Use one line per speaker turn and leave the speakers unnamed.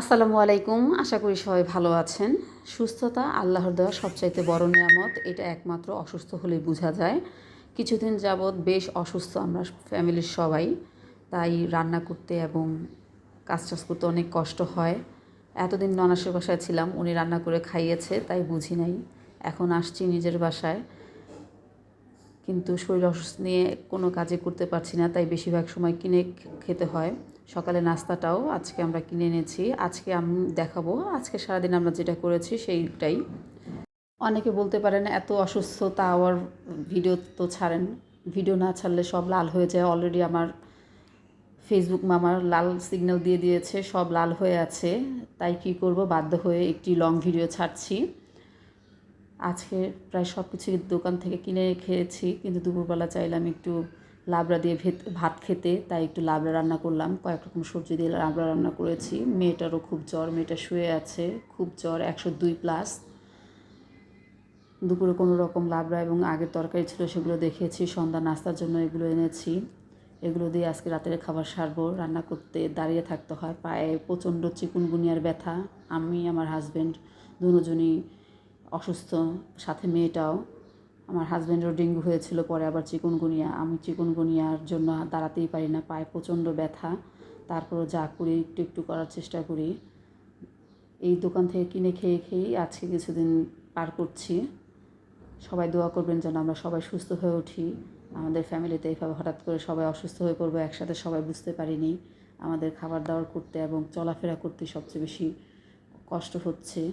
আসসালামু আলাইকুম। আশা করি সবাই ভালো আছেন। সুস্থতা আল্লাহর দেওয়া সবচাইতে বড় নিয়ামত, এটা একমাত্র অসুস্থ হলেই বোঝা যায়। কিছুদিন যাবৎ বেশ অসুস্থ আমরা ফ্যামিলির সবাই। তাই রান্না করতে এবং কাজ টাজ করতে অনেক কষ্ট হয়। এতদিন ননাসের বাসায় ছিলাম, উনি রান্না করে খাইয়েছে, তাই বুঝি নাই। এখন আসছি নিজের বাসায়। কিন্তু শরীর অসুস্থ নিয়ে কোনো কাজে করতে পারছি না, তাই বেশিরভাগ সময় কিনে খেতে হয়। সকালে নাস্তাটাও আজকে আমরা কিনে এনেছি। আজকে আমি দেখাবো। আজকে সারাদিন আমরা যেটা করেছি সেইটাই। অনেকে বলতে পারেন, এত অসুস্থ, তা আবার ভিডিও তো ছাড়েন। ভিডিও না ছাড়লে সব লাল হয়ে যায়। অলরেডি আমার ফেসবুক মামার লাল সিগন্যাল দিয়ে দিয়েছে, সব লাল হয়ে আছে। তাই কি করব? বাধ্য হয়ে একটি লং ভিডিও ছাড়ছি। আজকে প্রায় সব কিছু দোকান থেকে কিনে খেয়েছি, কিন্তু দুপুরবেলা চাইলাম একটু লাবড়া দিয়ে ভেত, ভাত খেতে, তাই একটু লাবড়া রান্না করলাম। কয়েক রকম সবজি দিয়ে লাবড়া রান্না করেছি। মেয়েটারও খুব জ্বর, মেয়েটা শুয়ে আছে, খুব জ্বর, একশো দুই প্লাস। দুপুরে কোনো রকম লাবড়া এবং আগের তরকারি ছিল সেগুলো দেখিয়েছি, সন্ধ্যা নাস্তার জন্য এগুলো এনেছি। এগুলো দিয়ে আজকে রাতের খাবার সারবো, রান্না করতে দাঁড়িয়ে থাকতে হয়। পায়ে প্রচণ্ড চিকুনগুনিয়ার ব্যথা। আমি, আমার হাজব্যান্ড দুজনই অসুস্থ, সাথে মেয়েটাও। আমার হাজব্যান্ডেরও ডেঙ্গু হয়েছিল, পরে আবার চিকুনগুনিয়া। আমি চিকুনগুনিয়ার জন্য দাঁড়াতেই পারি না, পায়ে প্রচণ্ড ব্যথা। তারপরও যা করি, একটু একটু করার চেষ্টা করি। এই দোকান থেকে কিনে খেয়ে খেয়েই আজকে কিছুদিন পার করছি। সবাই দোয়া করবেন যেন আমরা সবাই সুস্থ হয়ে উঠি। আমাদের ফ্যামিলিতে এইভাবে হঠাৎ করে সবাই অসুস্থ হয়ে পড়ব, একসাথে সবাই বুঝতে পারিনি। আমাদের খাবার দাবার করতে এবং চলাফেরা করতে সবচেয়ে বেশি কষ্ট হচ্ছে।